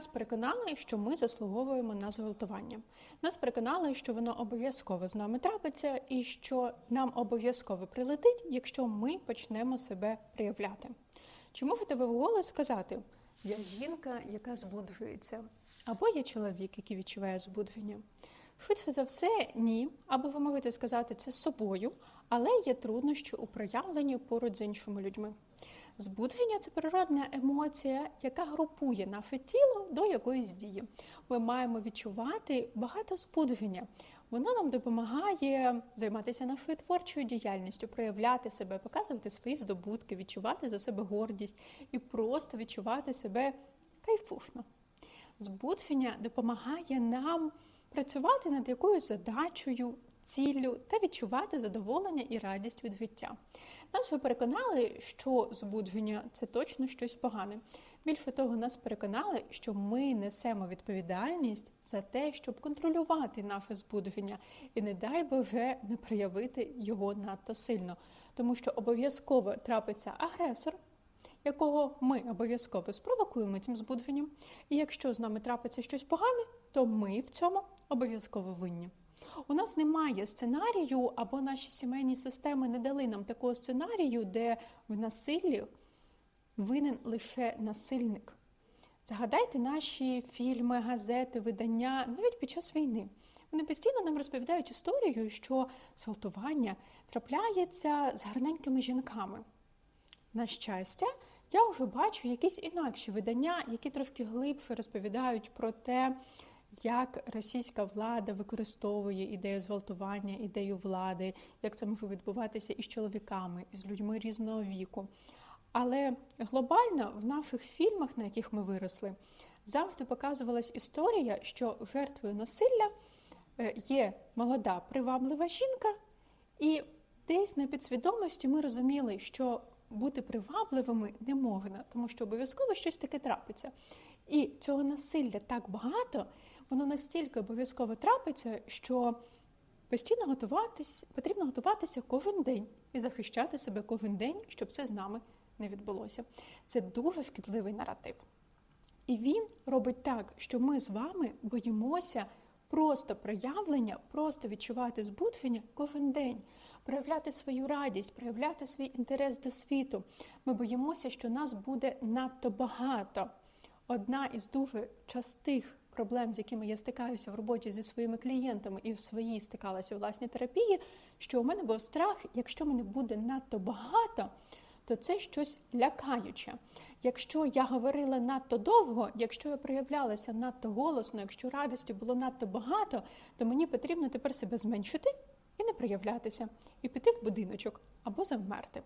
Нас переконали, що ми заслуговуємо на зґвалтування. Нас переконали, що воно обов'язково з нами трапиться, і що нам обов'язково прилетить, якщо ми почнемо себе проявляти. Чи можете ви вголос сказати: я жінка, яка збуджується, або я чоловік, який відчуває збудження? Швидше за все, ні. Або ви можете сказати це з собою, але є труднощі у проявленні поруч з іншими людьми. Збудження це природна емоція, яка групує наше тіло до якоїсь дії. Ми маємо відчувати багато збудження. Воно нам допомагає займатися нашою творчою діяльністю, проявляти себе, показувати свої здобутки, відчувати за себе гордість і просто відчувати себе кайфушно. Збудження допомагає нам працювати над якоюсь задачею, ціллю та відчувати задоволення і радість від життя. Нас вже переконали, що збудження це точно щось погане. Більше того, нас переконали, що ми несемо відповідальність за те, щоб контролювати наше збудження, і не дай Боже не проявити його надто сильно, тому що обов'язково трапиться агресор. Якого ми обов'язково спровокуємо цим збудженням, і якщо з нами трапиться щось погане, то ми в цьому обов'язково винні. У нас немає сценарію, або наші сімейні системи не дали нам такого сценарію, де в насиллі винен лише насильник. Згадайте наші фільми, газети, видання навіть під час війни. Вони постійно нам розповідають історію, що зґвалтування трапляється з гарненькими жінками. На щастя, я вже бачу якісь інакші видання, які трошки глибше розповідають про те, як російська влада використовує ідею зґвалтування, ідею влади, як це може відбуватися із чоловіками, із людьми різного віку. Але глобально в наших фільмах, на яких ми виросли, завжди показувалась історія, що жертвою насилля е, є молода приваблива жінка, і десь на підсвідомості ми розуміли, що бути привабливими не можна, тому що обов'язково щось таке трапиться. І цього насилля так багато, воно настільки обов'язково трапиться, що постійно готуватись, потрібно готуватися кожен день і захищати себе кожен день, щоб це з нами не відбулося. Це дуже шкідливий наратив. І він робить так, що ми з вами боїмося просто проявлення, просто відчувати збудження кожен день, проявляти свою радість, проявляти свій інтерес до світу. Ми боїмося, що нас буде надто багато. Одна із дуже частих проблем, з якими я стикаюся в роботі зі своїми клієнтами і в своїй стикалася у власній терапії, що у мене був страх, якщо мене буде надто багато. То це щось лякаюче. Якщо я говорила надто довго, якщо я проявлялася надто голосно, якщо радості було надто багато, то мені потрібно тепер себе зменшити і не проявлятися, і піти в будиночок або завмерти.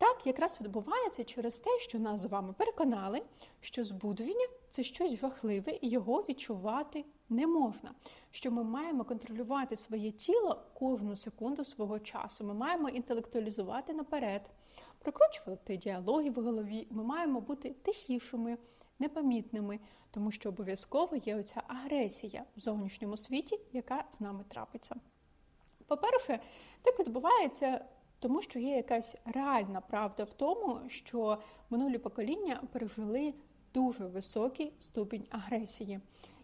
Так якраз відбувається через те, що нас з вами переконали, що збудження це щось жахливе, і його відчувати не можна. Що ми маємо контролювати своє тіло кожну секунду свого часу. Ми маємо інтелектуалізувати наперед, прокручувати діалоги в голові. Ми маємо бути тихішими, непомітними, тому що обов'язково є оця агресія в зовнішньому світі, яка з нами трапиться. По-перше, так відбувається. Тому що є якась реальна правда в тому, що минулі покоління пережили дуже високий ступінь агресії.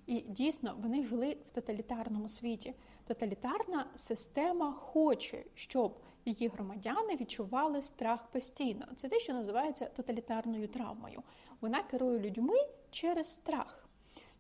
І дійсно вони жили в тоталітарному світі. Тоталітарна система хоче, щоб її громадяни відчували страх постійно. Це те, що називається тоталітарною травмою. Вона керує людьми через страх.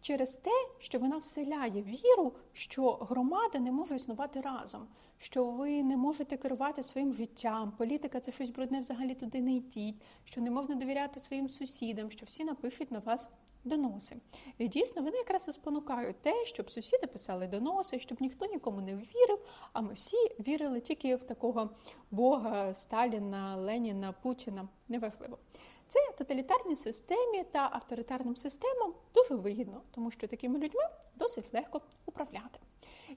Через те, що вона вселяє віру, що громада не може існувати разом, що ви не можете керувати своїм життям, політика це щось брудне взагалі туди не йдіть, що не можна довіряти своїм сусідам, що всі напишуть на вас доноси. І дійсно вони якраз і спонукають те, щоб сусіди писали доноси, щоб ніхто нікому не вірив, а ми всі вірили тільки в такого Бога, Сталіна, Леніна, Путіна. Неважливо. Це тоталітарній системі та авторитарним системам дуже вигідно, тому що такими людьми досить легко управляти.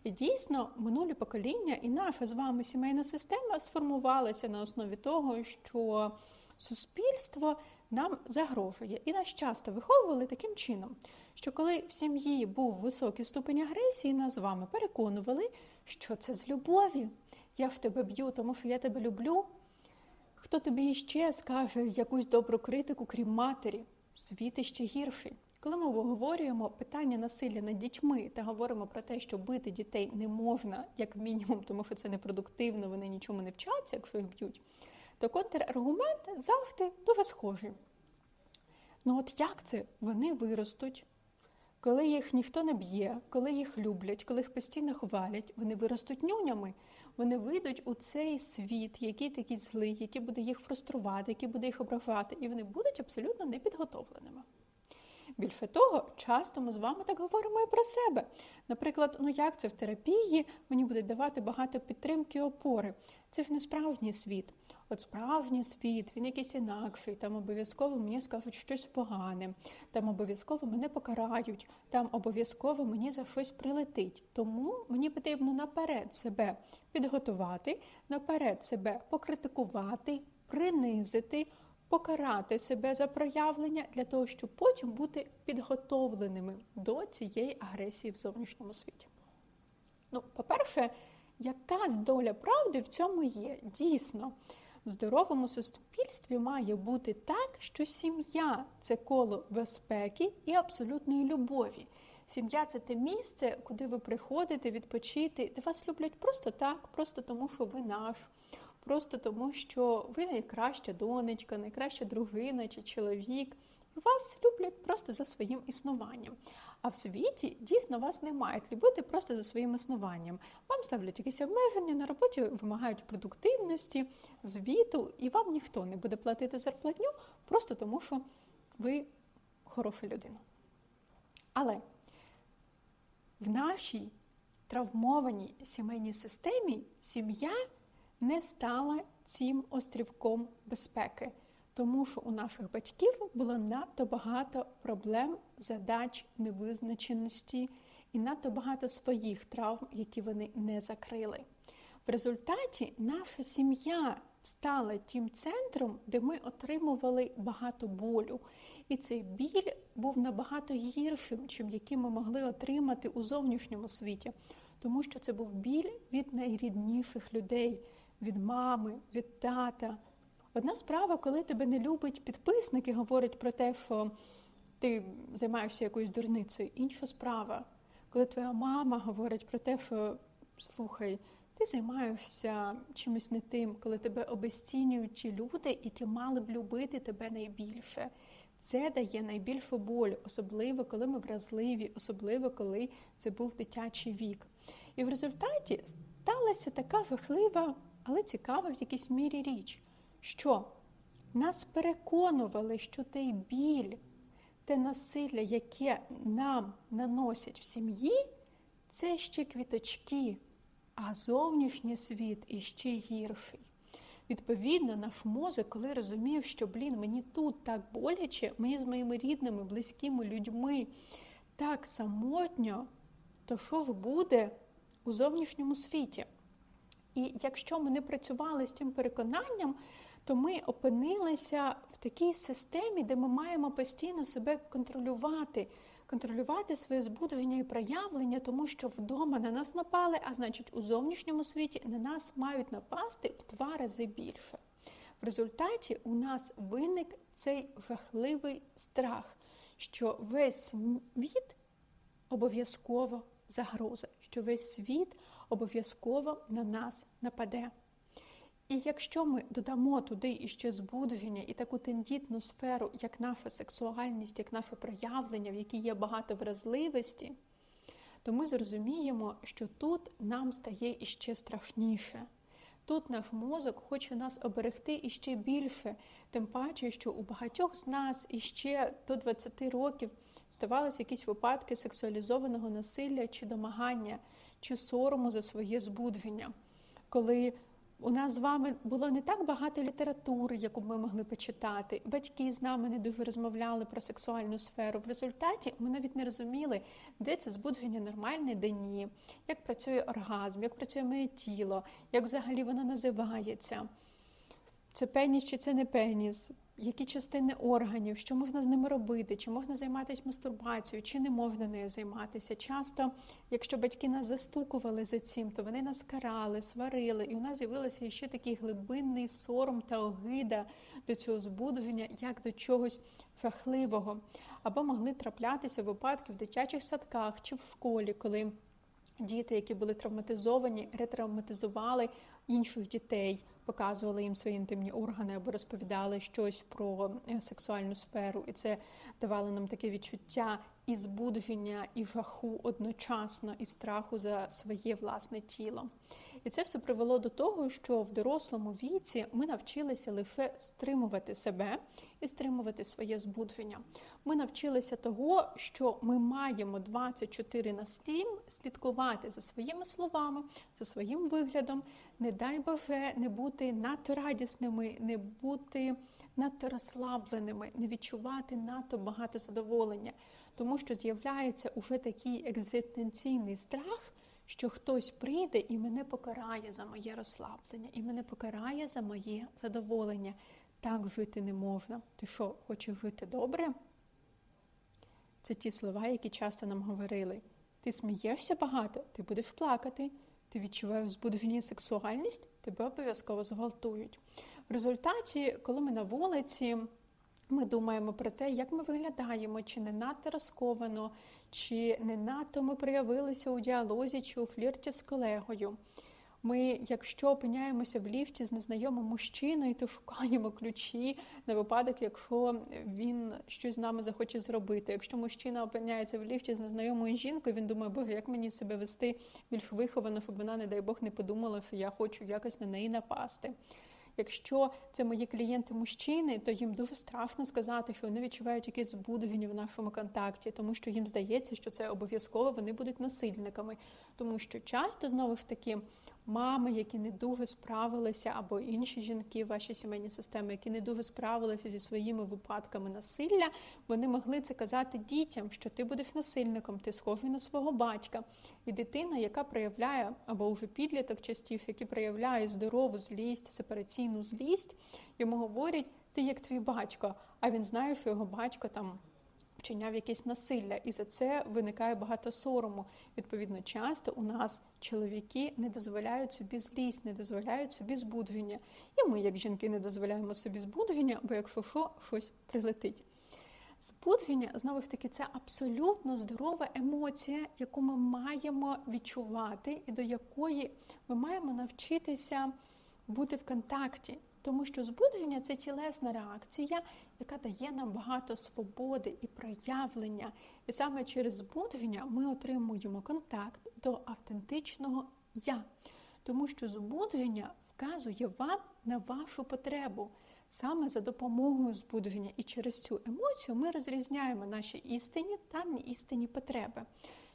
І дійсно, минулі покоління і наша з вами сімейна система сформувалася на основі того, що суспільство нам загрожує. І нас часто виховували таким чином, що коли в сім'ї був високий ступень агресії, нас з вами переконували, що це з любові. Я ж тебе б'ю, тому що я тебе люблю. Хто тобі іще скаже якусь добру критику, крім матері? Світ іще гірший. Коли ми обговорюємо питання насилля над дітьми та говоримо про те, що бити дітей не можна, як мінімум, тому що це непродуктивно, вони нічому не вчаться, якщо їх б'ють, то контраргумент завжди дуже схожий. Ну от як це вони виростуть, коли їх ніхто не б'є, коли їх люблять, коли їх постійно хвалять, вони виростуть нюнями, вони вийдуть у цей світ, який такий злий, який буде їх фруструвати, який буде їх ображати, і вони будуть абсолютно непідготовленими. Більше того, часто ми з вами так говоримо і про себе. Наприклад, ну як це в терапії мені буде давати багато підтримки і опори. Це ж не справжній світ. От справжній світ, він якийсь інакший, там обов'язково мені скажуть щось погане, там обов'язково мене покарають, там обов'язково мені за щось прилетить. Тому мені потрібно наперед себе підготувати, наперед себе покритикувати, принизити покарати себе за проявлення для того, щоб потім бути підготовленими до цієї агресії в зовнішньому світі. Ну, по-перше, якась доля правди в цьому є. Дійсно, в здоровому суспільстві має бути так, що сім'я це коло безпеки і абсолютної любові. Сім'я це те місце, куди ви приходите відпочити, де вас люблять просто так, просто тому, що ви наш просто тому, що ви найкраща донечка, найкраща дружина чи чоловік. Вас люблять просто за своїм існуванням. А в світі дійсно вас не мають любити просто за своїм існуванням. Вам ставлять якісь обмеження на роботі, вимагають продуктивності, звіту, і вам ніхто не буде платити зарплатню просто тому, що ви хороша людина. Але в нашій травмованій сімейній системі сім'я не стала цим острівком безпеки, тому що у наших батьків було надто багато проблем, задач, невизначеності і надто багато своїх травм, які вони не закрили. В результаті наша сім'я стала тим центром, де ми отримували багато болю. І цей біль був набагато гіршим, чим який ми могли отримати у зовнішньому світі, тому що це був біль від найрідніших людей, від мами, від тата. Одна справа, коли тебе не любить підписник і говорить про те, що ти займаєшся якоюсь дурницею. Інша справа, коли твоя мама говорить про те, що слухай, ти займаєшся чимось не тим, коли тебе обесцінюють люди, і ті мали б любити тебе найбільше. Це дає найбільшу боль, особливо коли ми вразливі, особливо коли це був дитячий вік. І в результаті сталася така жахлива але цікава в якійсь мірі річ, що нас переконували, що той біль, те насилля, яке нам наносять в сім'ї, це ще квіточки, а зовнішній світ іще гірший. Відповідно, наш мозок, коли розумів, що блін, мені тут так боляче, мені з моїми рідними, близькими людьми так самотньо, то що ж буде у зовнішньому світі? І якщо ми не працювали з цим переконанням, то ми опинилися в такій системі, де ми маємо постійно себе контролювати, контролювати своє збудження і проявлення, тому що вдома на нас напали, а значить, у зовнішньому світі на нас мають напасти в два рази більше. В результаті у нас виник цей жахливий страх, що весь світ обов'язково загроза, що весь світ обов'язково на нас нападе. І якщо ми додамо туди іще збудження і таку тендітну сферу, як наша сексуальність, як наше проявлення, в якій є багато вразливості, то ми зрозуміємо, що тут нам стає іще страшніше. Тут наш мозок хоче нас оберегти іще більше, тим паче, що у багатьох з нас іще до 20 років ставалися якісь випадки сексуалізованого насилля чи домагання, чи сорому за своє збудження, коли у нас з вами було не так багато літератури, яку ми могли почитати. Батьки з нами не дуже розмовляли про сексуальну сферу. В результаті ми навіть не розуміли, де це збудження нормальне, де ні, як працює оргазм, як працює моє тіло, як взагалі воно називається. Це пеніс чи це не пеніс, які частини органів, що можна з ними робити, чи можна займатися мастурбацією, чи не можна нею займатися. Часто, якщо батьки нас застукували за цим, то вони нас карали, сварили, і у нас з'явилося ще такий глибинний сором та огида до цього збудження, як до чогось жахливого. Або могли траплятися випадки в дитячих садках чи в школі, коли. Діти, які були травматизовані, ретравматизували інших дітей, показували їм свої інтимні органи або розповідали щось про е, сексуальну сферу, і це давало нам таке відчуття і збудження, і жаху одночасно, і страху за своє власне тіло. І це все привело до того, що в дорослому віці ми навчилися лише стримувати себе і стримувати своє збудження. Ми навчилися того, що ми маємо 24 на 7 слідкувати за своїми словами, за своїм виглядом. Не дай Боже не бути надто радісними, не бути надто розслабленими, не відчувати надто багато задоволення, тому що з'являється уже такий екзистенційний страх що хтось прийде і мене покарає за моє розслаблення, і мене покарає за моє задоволення. Так жити не можна. Ти що, хочеш жити добре? Це ті слова, які часто нам говорили. Ти смієшся багато, ти будеш плакати, ти відчуваєш збудження сексуальність, тебе обов'язково зґвалтують. В результаті, коли ми на вулиці. Ми думаємо про те, як ми виглядаємо, чи не надто розковано, чи не надто ми проявилися у діалозі чи у флірті з колегою. Ми, якщо опиняємося в ліфті з незнайомим мужчиною, то шукаємо ключі на випадок, якщо він щось з нами захоче зробити. Якщо мужчина опиняється в ліфті з незнайомою жінкою, він думає, боже, як мені себе вести більш виховано, щоб вона, не дай Бог, не подумала, що я хочу якось на неї напасти. Якщо це мої клієнти-мужчини, то їм дуже страшно сказати, що вони відчувають якесь збудження в нашому контакті, тому що їм здається, що це обов'язково вони будуть насильниками, тому що часто знову ж таки мами, які не дуже справилися, або інші жінки, ваші сімейні системи, які не дуже справилися зі своїми випадками насилля, вони могли це казати дітям, що ти будеш насильником, ти схожий на свого батька. І дитина, яка проявляє, або вже підліток частіше, який проявляє здорову злість, сепараційну злість, йому говорять, ти як твій батько, а він знає, що його батько там вчиняв якесь насилля, і за це виникає багато сорому. Відповідно, часто у нас чоловіки не дозволяють собі злість, не дозволяють собі збудження. І ми, як жінки, не дозволяємо собі збудження, бо якщо що, щось прилетить. Збудження, знову ж таки, це абсолютно здорова емоція, яку ми маємо відчувати, і до якої ми маємо навчитися бути в контакті. Тому що збудження це тілесна реакція, яка дає нам багато свободи і проявлення. І саме через збудження ми отримуємо контакт до автентичного я. Тому що збудження вказує вам на вашу потребу саме за допомогою збудження. І через цю емоцію ми розрізняємо наші істинні та неістинні потреби.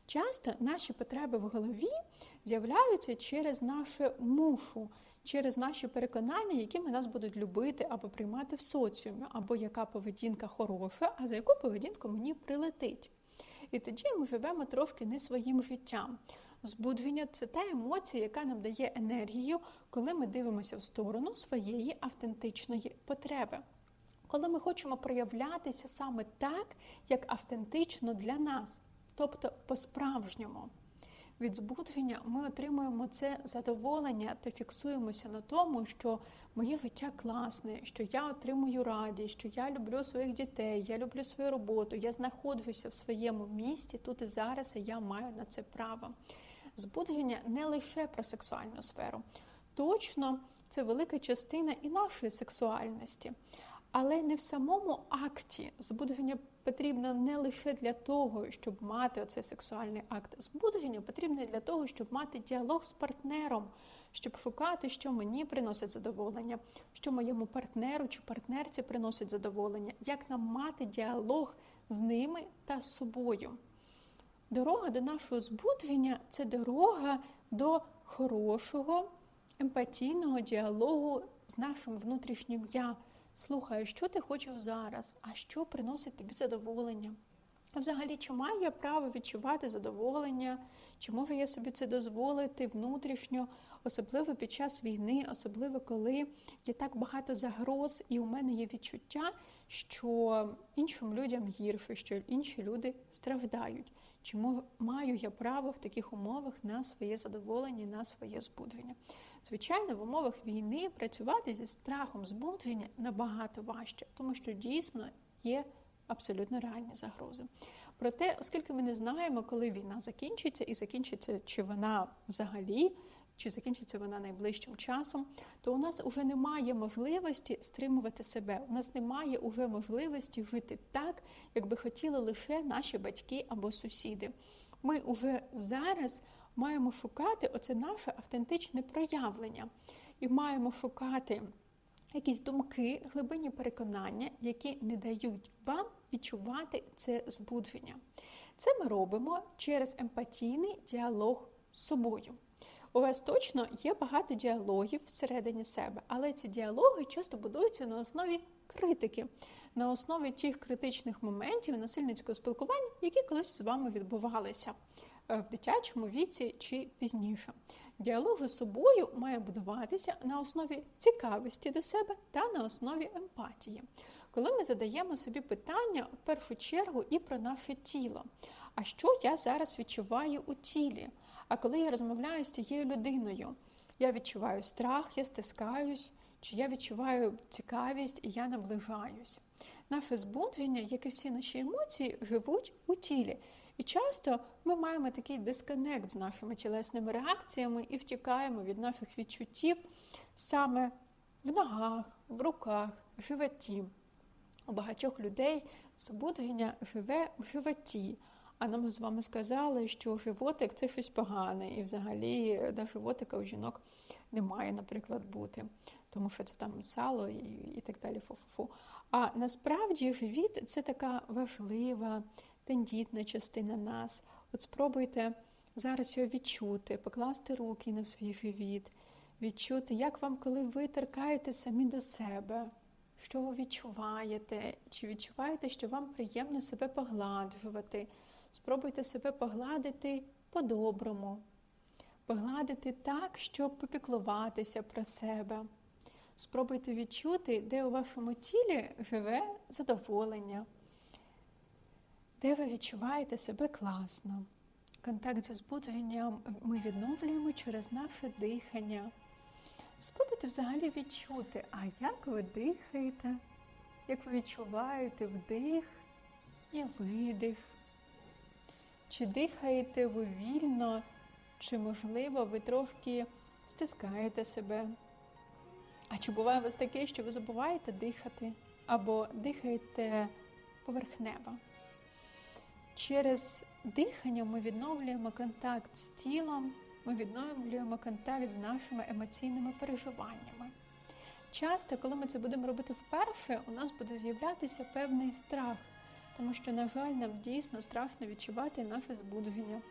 Часто наші потреби в голові з'являються через нашу мушу, через наші переконання, якими нас будуть любити або приймати в соціумі, або яка поведінка хороша, а за яку поведінку мені прилетить. І тоді ми живемо трошки не своїм життям. Збудження це та емоція, яка нам дає енергію, коли ми дивимося в сторону своєї автентичної потреби. Коли ми хочемо проявлятися саме так, як автентично для нас, тобто по-справжньому. Від збудження ми отримуємо це задоволення та фіксуємося на тому, що моє життя класне, що я отримую радість, що я люблю своїх дітей, я люблю свою роботу, я знаходжуся в своєму місті тут і зараз, і я маю на це право. Збудження не лише про сексуальну сферу. Точно, це велика частина і нашої сексуальності. Але не в самому акті збудження потрібно не лише для того, щоб мати оцей сексуальний акт. Збудження потрібне для того, щоб мати діалог з партнером, щоб шукати, що мені приносить задоволення, що моєму партнеру чи партнерці приносить задоволення, як нам мати діалог з ними та з собою. Дорога до нашого збудження це дорога до хорошого емпатійного діалогу з нашим внутрішнім я. Слухай, що ти хочеш зараз, а що приносить тобі задоволення? А взагалі, чи маю я право відчувати задоволення, чи можу я собі це дозволити внутрішньо, особливо під час війни, особливо коли є так багато загроз, і у мене є відчуття, що іншим людям гірше, що інші люди страждають. Чи маю я право в таких умовах на своє задоволення, на своє збудження? Звичайно, в умовах війни працювати зі страхом збудження набагато важче, тому що дійсно є абсолютно реальні загрози. Проте, оскільки ми не знаємо, коли війна закінчиться, і закінчиться чи вона взагалі, чи закінчиться вона найближчим часом, то у нас вже немає можливості стримувати себе. У нас немає уже можливості жити так, як би хотіли лише наші батьки або сусіди. Ми уже зараз маємо шукати оце наше автентичне проявлення і маємо шукати якісь думки, глибинні переконання, які не дають вам відчувати це збудження. Це ми робимо через емпатійний діалог з собою. У вас точно є багато діалогів всередині себе, але ці діалоги часто будуються на основі критики, на основі тих критичних моментів насильницького спілкування, які колись з вами відбувалися в дитячому віці чи пізніше. Діалог з собою має будуватися на основі цікавості до себе та на основі емпатії. Коли ми задаємо собі питання в першу чергу і про наше тіло, а що я зараз відчуваю у тілі? А коли я розмовляю з тією людиною, я відчуваю страх, я стискаюсь, чи я відчуваю цікавість і я наближаюсь. Наше збудження, як і всі наші емоції, живуть у тілі. І часто ми маємо такий дисконект з нашими тілесними реакціями і втікаємо від наших відчуттів саме в ногах, в руках, в животі. У багатьох людей збудження живе в животі. А нам з вами сказали, що животик це щось погане, і взагалі до животика у жінок не має, наприклад, бути, тому що це там сало і і так далі. Фу-фу-фу. А насправді живіт це така важлива, тендітна частина нас. От спробуйте зараз його відчути, покласти руки на свій живіт, відчути, як вам, коли ви торкаєте самі до себе. Що ви відчуваєте? Чи відчуваєте, що вам приємно себе погладжувати? Спробуйте себе погладити по-доброму, погладити так, щоб попіклуватися про себе. Спробуйте відчути, де у вашому тілі живе задоволення, де ви відчуваєте себе класно. Контакт зі збудженням ми відновлюємо через наше дихання. Спробуйте взагалі відчути, а як ви дихаєте, як ви відчуваєте вдих і видих. Чи дихаєте ви вільно, чи, можливо, ви трошки стискаєте себе? А чи буває у вас таке, що ви забуваєте дихати або дихаєте поверхнево? Через дихання ми відновлюємо контакт з тілом, ми відновлюємо контакт з нашими емоційними переживаннями. Часто, коли ми це будемо робити вперше, у нас буде з'являтися певний страх, тому що, на жаль, нам дійсно страшно відчувати наше збудження.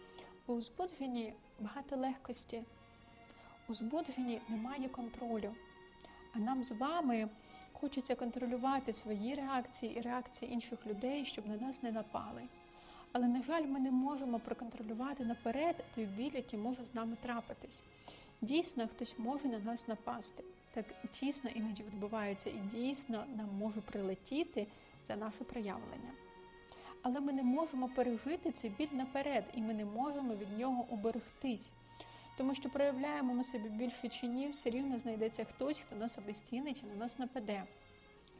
Бо у збудженні багато легкості, у збудженні немає контролю. А нам з вами хочеться контролювати свої реакції і реакції інших людей, щоб на нас не напали. Але, на жаль, ми не можемо проконтролювати наперед той біль, який може з нами трапитись. Дійсно, хтось може на нас напасти. Так дійсно іноді відбувається, і дійсно нам може прилетіти за наше проявлення. Але ми не можемо пережити цей біль наперед, і ми не можемо від нього уберегтись. Тому що проявляємо ми себе більше чи ні, все рівно знайдеться хтось, хто нас обезцінить і на нас нападе.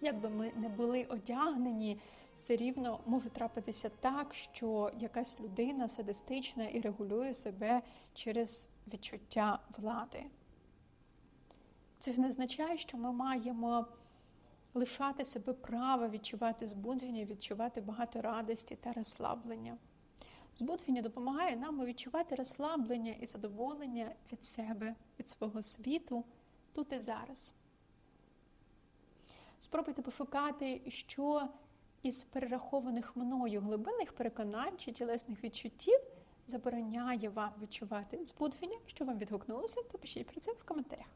Якби ми не були одягнені, все рівно може трапитися так, що якась людина садистична і регулює себе через відчуття влади. Це ж не означає, що ми маємо лишати себе право відчувати збудження, відчувати багато радості та розслаблення. Збудження допомагає нам відчувати розслаблення і задоволення від себе, від свого світу тут і зараз. Спробуйте пошукати, що із перерахованих мною глибинних переконань чи тілесних відчуттів забороняє вам відчувати збудження, що вам відгукнулося, то пишіть про це в коментарях.